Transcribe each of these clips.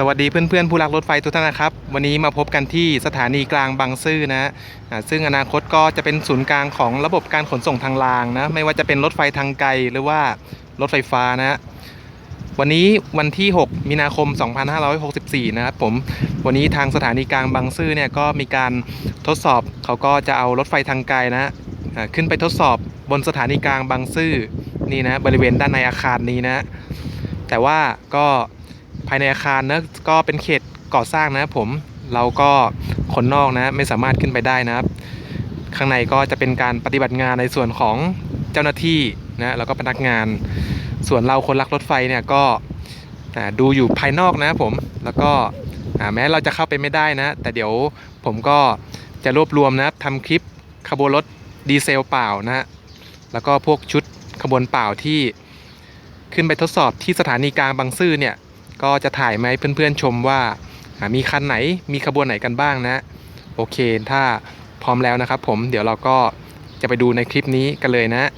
สวัสดีเพื่อนๆผู้รักรถไฟทุกท่านนะครับ วันนี้มาพบกันที่สถานีกลางบางซื่อนะอ่าซึ่งอนาคตก็จะเป็นศูนย์กลางของระบบการขนส่งทางรางนะไม่ว่าจะเป็นรถไฟทางไกลหรือว่ารถไฟฟ้านะวันนี้วันที่ 6 มีนาคม 2564 นะครับผมวันนี้ทางสถานีกลางบางซื่อเนี่ยก็มีการทดสอบเขาก็จะเอารถไฟทางไกลนะขึ้นไปทดสอบบนสถานีกลางบางซื่อนี่นะบริเวณด้านในอาคารนี้นะแต่ว่าก็ ภายในอาคารนะก็เป็นเขตก่อสร้างนะครับผมเราก็คนนอกนะไม่สามารถขึ้นไปได้นะครับ ข้างในก็จะเป็นการปฏิบัติงานในส่วนของเจ้าหน้าที่นะแล้วก็พนักงาน ส่วนเราคนรักรถไฟเนี่ยก็ดูอยู่ภายนอกนะครับผมแล้วก็แม้เราจะเข้าไปไม่ได้นะ แต่เดี๋ยวผมก็จะรวบรวมนะครับทำคลิปขบวนรถดีเซลเปล่านะฮะแล้วก็พวกชุดขบวนเปล่าที่ขึ้นไปทดสอบที่สถานีกลางบางซื่อเนี่ย ก็จะถ่ายมาให้เพื่อนๆชมว่ามีคันไหนมีขบวนไหนกันบ้างนะ โอเค ถ้าพร้อมแล้วนะครับผมเดี๋ยวเราก็จะไปดูในคลิปนี้กันเลยนะ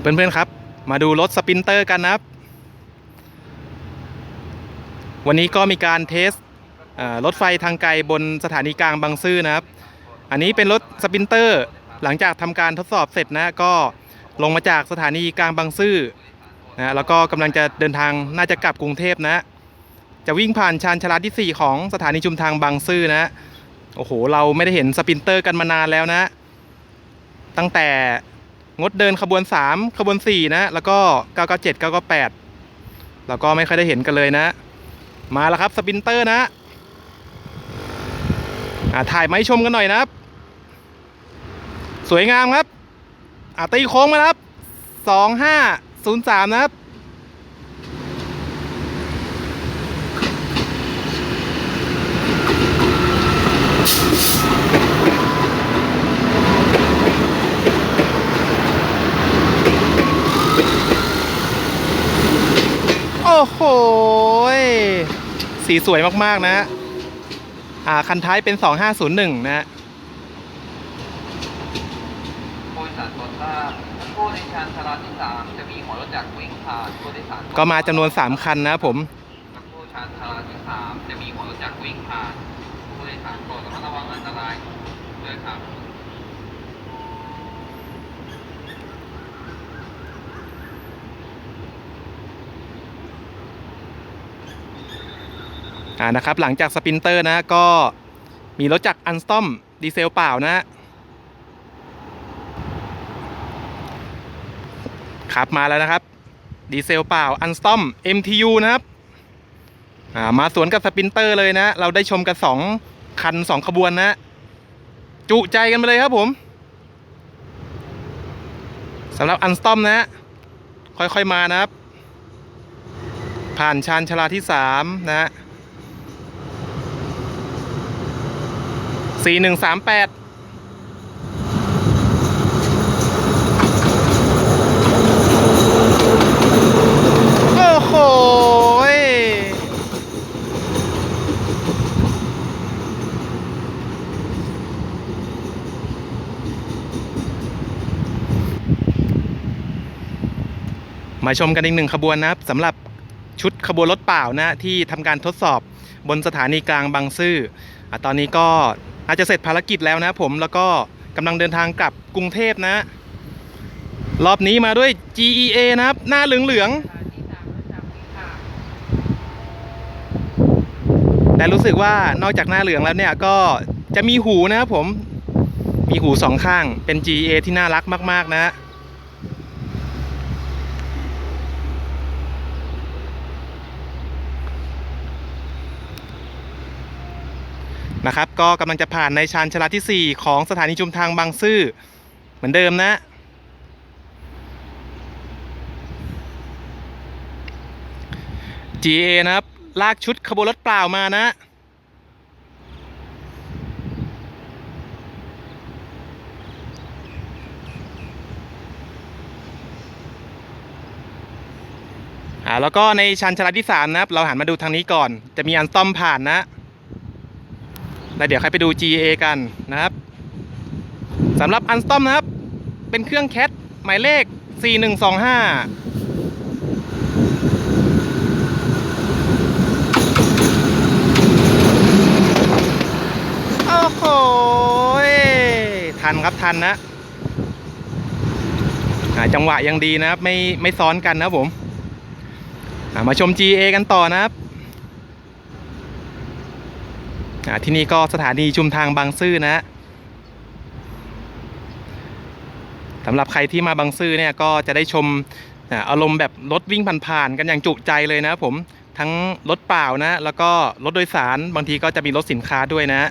เพื่อนๆครับ มาดูรถสปินเตอร์กันนะครับ วันนี้ก็มีการเทสอ่ารถไฟทางไกลบนสถานีกลางบางซื่อนะครับ อันนี้เป็นรถสปินเตอร์ หลังจากทำการทดสอบเสร็จนะก็ลงมาจากสถานีกลางบางซื่อนะแล้วก็กำลังจะเดินทางน่าจะกลับกรุงเทพนะ จะวิ่งผ่านชานชาลาที่ 4 ของสถานีชุมทางบางซื่อนะโอ้โหเราไม่ได้เห็นสปินเตอร์กันมานานแล้วนะ ตั้งแต่งดเดินขบวน 3 ขบวน 4 นะ แล้วก็ 997 998 แล้วก็ไม่ค่อยได้เห็นกันเลยนะ มาแล้วครับสปินเตอร์นะถ่ายมาให้ชมกันหน่อยนะครับ สวยงามครับอ่าตีโค้งมาแล้วครับ2503นะครับ โอ้โหยสีสวยมาก ๆ นะ อ่า คันท้ายเป็น 2501 นะ ผู้โดยสารโคต้าผู้ในชานชาลาที่สามจะมีหัวรถจักรวิ่งผ่านผู้โดยสารก็มาจำนวน 3 คันนะครับผม ผู้ชานชาลาที่สามจะมีหัวรถจักรวิ่งผ่านผู้โดยสารโปรดระมัดระวังอันตรายด้วยครับ อ่านะครับหลังจากสปรินเตอร์นะก็มีรถจักรอันสตอมดีเซลเปล่านะ ขับมาแล้วนะครับ ดีเซลเปล่าอันสตอม MTU นะครับมาสวนกับสปินเตอร์เลยนะ เราได้ชมกัน2คัน2ขบวนนะ จุใจกันไปเลยครับผมสำหรับอันสตอมนะ ค่อยๆมานะครับ ผ่านชานชาลาที่3นะฮะสี่หนึ่งสามแปดโอ้โหย มาชมกันอีกหนึ่งขบวนนะครับสำหรับชุดขบวนรถเปล่านะที่ทำการทดสอบบนสถานีกลางบางซื่ออตอนนี้ก็อาจจะเสร็จภารกิจแล้วนะผมแล้วก็กำลังเดินทางกลับกรุงเทพนะ รอบนี้มาด้วย GEA นะครับ หน้าเหลืองๆแต่รู้สึกว่านอกจากหน้าเหลืองแล้วเนี่ยก็จะมีหูนะครับผม มีหูสองข้างเป็น GEA ที่น่ารักมาก ๆ นะ นะครับก็กำลังจะผ่านในชานชลาที่ 4 ของสถานีชุมทางบางซื่อเหมือนเดิมนะ GA นะครับ ลากชุดขบวนรถเปล่ามานะอ่าแล้วก็ในชันชลาที่ 3 นะครับ เราหันมาดูทางนี้ก่อน จะมีอันต้อมผ่านนะ แล้วเดี๋ยวใครไปดู GA กันนะครับสำหรับอันสตอมนะครับ เป็นเครื่องแคทหมายเลข 4125โอ้โหยทันครับทันนะจังหวะยังดีนะครับ ไม่ไม่ซ้อนกันนะผมมาชม GA กันต่อนะครับอ่า ที่นี่ก็สถานีชุมทางบางซื่อนะสำหรับใครที่มาบางซื่อเนี่ยก็จะได้ชมอารมณ์แบบรถวิ่งผ่านๆกันอย่างจุใจเลยนะครับผมทั้งรถเปล่านะ แล้วก็รถโดยสารบางทีก็จะมีรถสินค้าด้วยนะ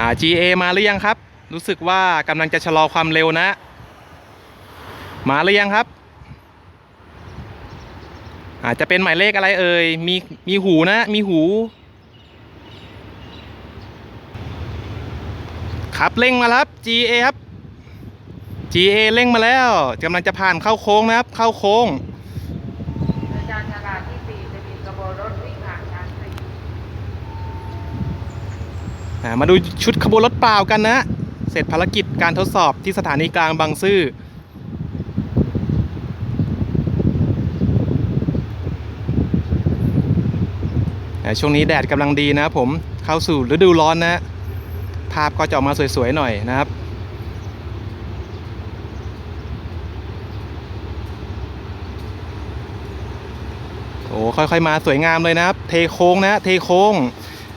อ่า GA มาหรือยังครับ รู้สึกว่ากำลังจะชะลอความเร็วนะ มาหรือยังครับ อาจจะเป็นหมายเลขอะไรเอ่ย มีมีหูนะ มีหู ครับเร่งมาแล้วครับ GA ครับ GA เร่งมาแล้วกำลังจะผ่านเข้าโค้งนะครับ เข้าโค้งการฉลาดที่สี่จะมีกระบวนรถวิ่งผ่านการสี่มาดูชุดขบวนรถเปล่ากันนะ เสร็จภารกิจการทดสอบที่สถานีกลางบางซื่อ ช่วงนี้แดดกำลังดีนะครับผมเข้าสู่ฤดูร้อนนะภาพก็จะออกมาสวยๆหน่อยนะครับโอ้ค่อยๆมาสวยงามเลยนะครับ เทโค้งนะเทโค้ง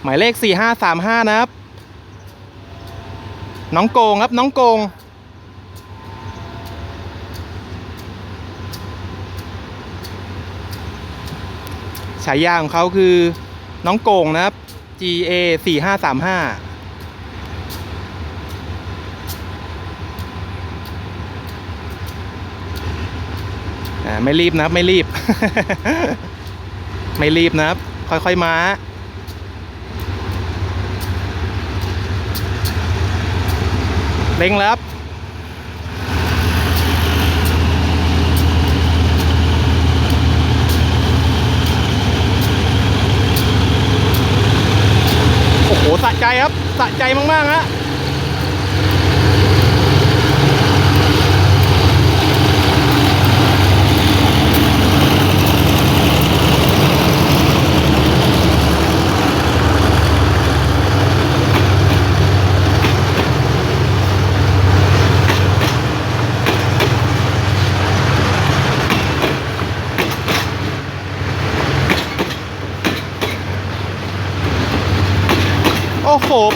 หมายเลข 4535 นะครับ น้องโกงครับน้องโกงฉายาของเขาคือ น้องโกงนะครับ GA 4535อ่าไม่รีบนะครับ ไม่รีบ ไม่รีบนะครับ ค่อยๆมาเร่งแล้วครับ โอ้โห สะใจครับ สะใจมากๆฮะ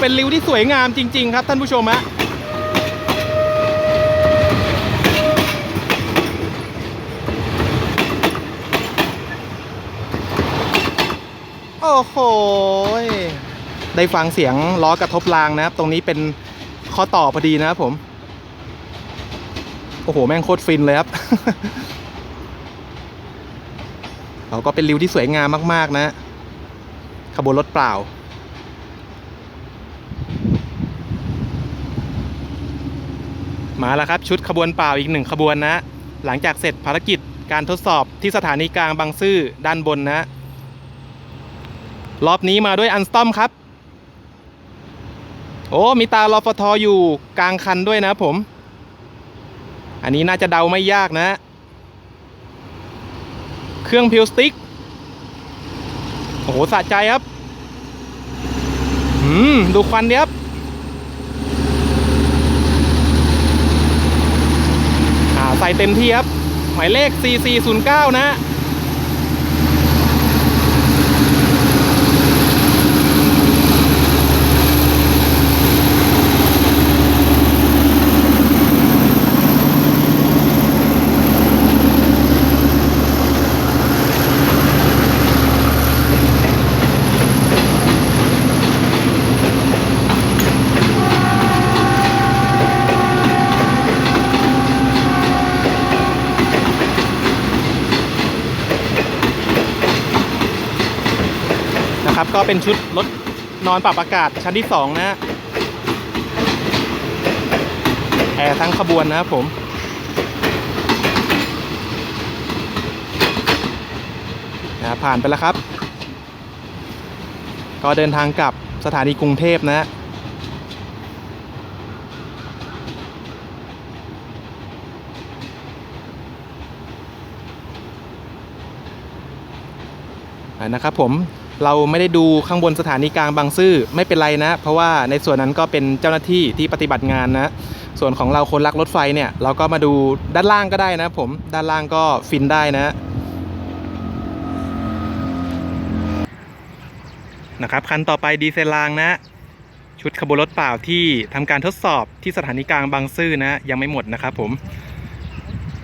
เป็นริ้วที่สวยงามจริง ๆ ครับท่านผู้ชมฮะโอ้โห ได้ฟังเสียงล้อกระทบรางนะครับ ตรงนี้เป็นข้อต่อพอดีนะครับผม โอ้โห แม่งโคตรฟินเลยครับ เราก็เป็นริ้วที่สวยงามมาก ๆ นะ ขบวนรถเปล่า มาแล้วครับชุดขบวนเปล่าอีกหนึ่งขบวนนะ หลังจากเสร็จภารกิจการทดสอบที่สถานีกลางบางซื่อด้านบนนะ รอบนี้มาด้วยอันสตอมครับ โอ้มีตารอฟทออยู่กลางคันด้วยนะผม อันนี้น่าจะเดาไม่ยากนะ เครื่องพิวสติ๊กโอ้โหสะใจครับ อืม ดูควันเดียบ อ่า ใส่เต็มที่ครับ หมายเลข 4409 นะ ก็เป็นชุดรถนอนปรับอากาศชั้นที่สองนะแอร์ทั้งขบวนนะครับผมนะผ่านไปแล้วครับ ก็เดินทางกลับสถานีกรุงเทพนะนะครับผม เราไม่ได้ดูข้างบนสถานีกลางบางซื่อไม่เป็นไรนะ เพราะว่าในส่วนนั้นก็เป็นเจ้าหน้าที่ที่ปฏิบัติงานนะ ส่วนของเราคนรักรถไฟเนี่ย เราก็มาดูด้านล่างก็ได้นะ ผมด้านล่างก็ฟินได้นะนะครับคันต่อไปดีเซลรางนะ ชุดขบวนรถเปล่าที่ทำการทดสอบที่สถานีกลางบางซื่อนะ ยังไม่หมดนะครับผม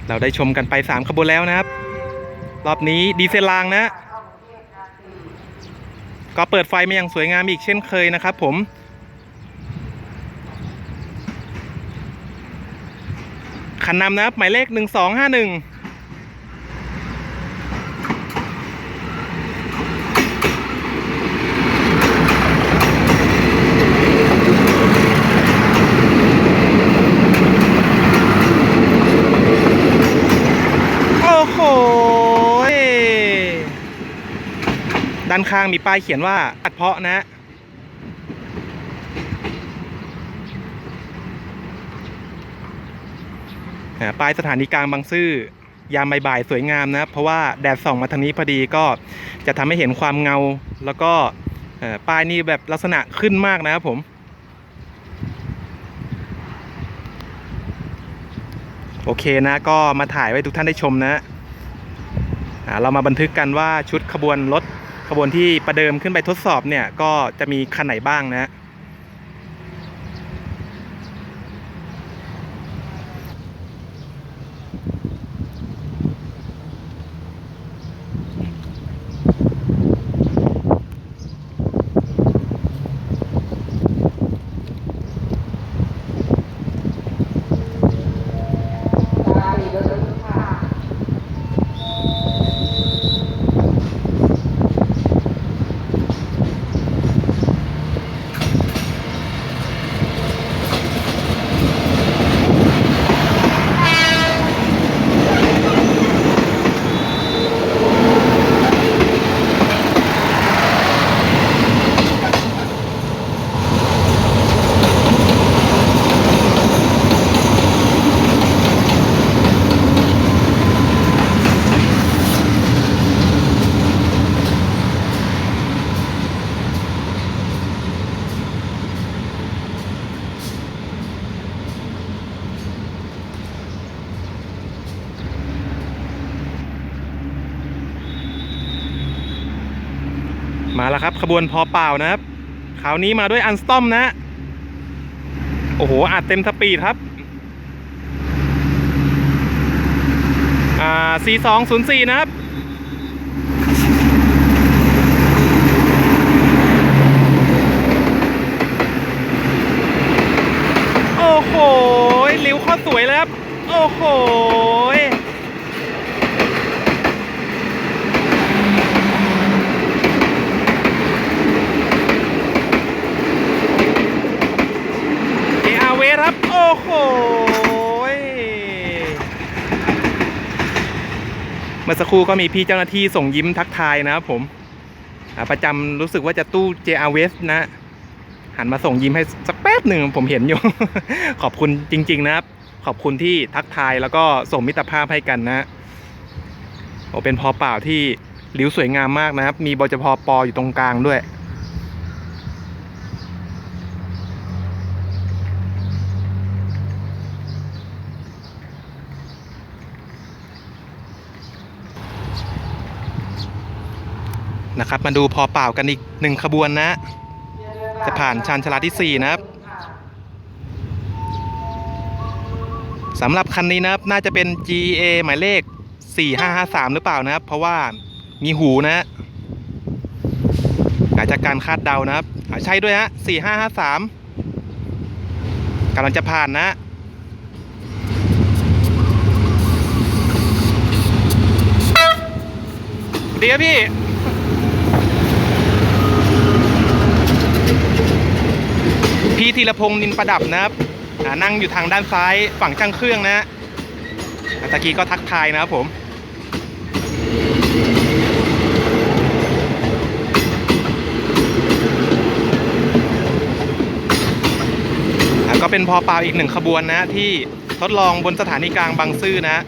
เราได้ชมกันไป 3 ขบวนแล้วนะครับ รอบนี้ดีเซลรางนะ ก็เปิดไฟมาอย่างสวยงามอีกเช่นเคยนะครับผม คันนำนะครับ หมายเลข 1251 โอ้โห ด้านข้างมีป้ายเขียนว่าอัดเพาะนะ ป้ายสถานีกลางบางซื่อยามบ่ายๆสวยงามนะครับเพราะว่าแดดส่องมาทางนี้พอดีก็จะทำให้เห็นความเงา แล้วก็ป้ายนี่แบบลักษณะขึ้นมากนะครับผมโอเคนะก็มาถ่ายไว้ทุกท่านได้ชมนะ เรามาบันทึกกันว่าชุดขบวนรถ ขบวนที่ประเดิมขึ้นไปทดสอบเนี่ยก็จะมีคันไหนบ้างนะ มาแล้วครับ ขบวนพอเปล่านะครับคราวนี้มาด้วยอันสตอมนะ โอ้โหอัดเต็มสปีดครับอ่า4204 นะครับโอ้โหริ้วข้อสวยเลยครับ โอ้โห เออาเวครับ โอ้โหยเมื่อสักครู่ก็มีพี่เจ้าหน้าที่ส่งยิ้มทักทายนะครับผมประจำรู้สึกว่าจะตู้ JR West นะหันมาส่งยิ้มให้สักแป๊บหนึ่งผมเห็นอยู่ ขอบคุณจริง ๆ นะครับ ขอบคุณที่ทักทายแล้วก็ส่งมิตรภาพให้กันนะโอเป็นพอเปล่าที่ริ้วสวยงามมากนะครับ มีบจพปอยู่ตรงกลางด้วย นะครับ มาดูพอเปล่ากันอีกหนึ่งขบวนนะ จะผ่านชานชลาที่ 4 นะครับสำหรับคันนี้นะครับน่าจะเป็น GA หมายเลข 4553 หรือเปล่านะครับ เพราะว่ามีหูนะอาจจะการคาดเดานะครับใช่ด้วยฮะ 4553กำลังจะผ่านนะดีครับพี่ พี่ธีรพงศ์นินประดับนะครับนั่งอยู่ทางด้านซ้ายฝั่งช่างเครื่องนะฮะตะกี้ก็ทักทายนะครับผมก็เป็นพอเปล่าอีกหนึ่งขบวนนะที่ทดลองบนสถานีกลางบางซื่อนะ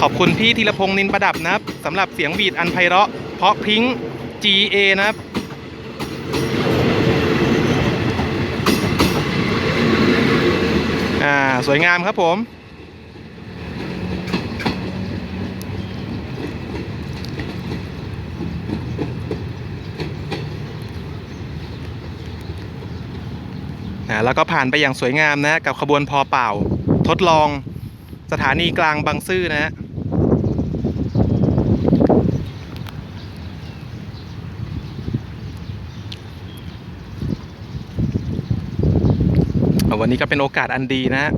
ขอบคุณพี่ธีรพงษ์นินประดับนะครับสำหรับเสียงบีดอันไพเราะเพาะพริ้ง GA นะครับ อ่าสวยงามครับผมแล้วก็ผ่านไปอย่างสวยงามนะ กับขบวนพอเป่า ทดลองสถานีกลางบางซื่อนะฮะ วันนี้ก็เป็นโอกาสอันดีนะ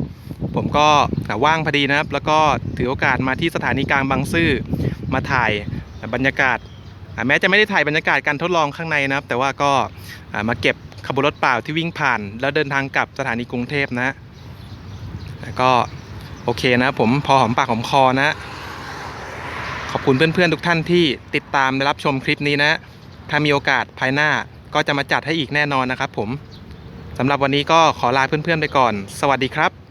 ผมก็ว่างพอดีนะครับ แล้วก็ถือโอกาสมาที่สถานีกลางบางซื่อมาถ่ายบรรยากาศ แม้จะไม่ได้ถ่ายบรรยากาศการทดลองข้างในนะครับ แต่ว่าก็มาเก็บขบวนรถเปล่าที่วิ่งผ่าน แล้วเดินทางกลับสถานีกรุงเทพนะแล้วก็โอเคนะผมพอหอมปากหอมคอนะ ขอบคุณเพื่อนๆทุกท่านที่ติดตามและรับชมคลิปนี้นะ ถ้ามีโอกาสภายหน้าก็จะมาจัดให้อีกแน่นอนนะครับผม สำหรับวันนี้ก็ขอลาเพื่อนๆไปก่อน สวัสดีครับ